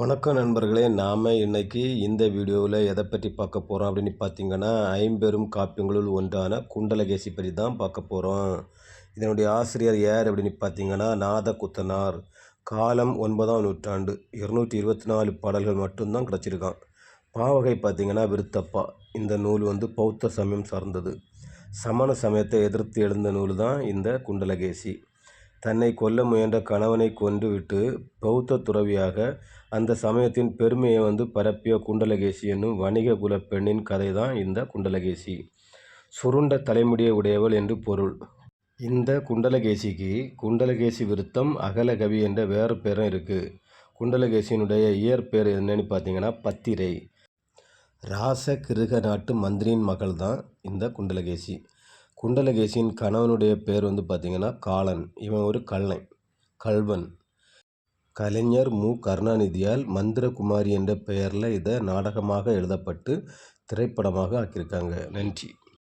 வணக்கம் நண்பர்களே நாம் இன்றைக்கி இந்த வீடியோவில் எதை பற்றி பார்க்க போகிறோம் அப்படின்னு பார்த்தீங்கன்னா ஐம்பெரும் காப்பியங்களுள் ஒன்றான குண்டலகேசி பற்றி தான் பார்க்க போகிறோம் இதனுடைய ஆசிரியர் யார் அப்படின்னு பார்த்தீங்கன்னா நாதகுத்தனார். காலம் ஒன்பதாம் நூற்றாண்டு. இருநூற்றி இருபத்தி நாலு பாடல்கள் மட்டும்தான் கிடச்சிருக்கான். பாவகை பார்த்தீங்கன்னா விருத்தப்பா. இந்த நூல் வந்து பௌத்த சமயம் சார்ந்தது. சமண சமயத்தை எதிர்த்து எழுந்த நூல் தான் இந்த குண்டலகேசி. தன்னை கொல்ல முயன்ற கணவனை கொன்றுவிட்டு பௌத்த துறவியாக அந்த சமயத்தின் பெருமையை வந்து பரப்பிய குண்டலகேசி என்னும் வணிக குல பெண்ணின் கதை தான் இந்த குண்டலகேசி. சுருண்ட தலைமுடியை உடையவள் என்று பொருள். இந்த குண்டலகேசிக்கு குண்டலகேசி விருத்தம் அகலகவி என்ற வேறு பேரும் இருக்குது குண்டலகேசியினுடைய இயற்பேர் என்னன்னு பார்த்தீங்கன்னா பத்திரை. ராச கிருக நாட்டு மந்திரியின் மகள் தான் இந்த குண்டலகேசி. குண்டலகேசியின் கணவனுடைய பேர் வந்து பார்த்திங்கன்னா காலன். இவன் ஒரு கல்லை கல்வன் கலைஞர் மு. கருணாநிதியால் மந்திரகுமாரி என்ற பெயரில் இதை நாடகமாக எழுதப்பட்டு திரைப்படமாக ஆக்கியிருக்காங்க. நன்றி.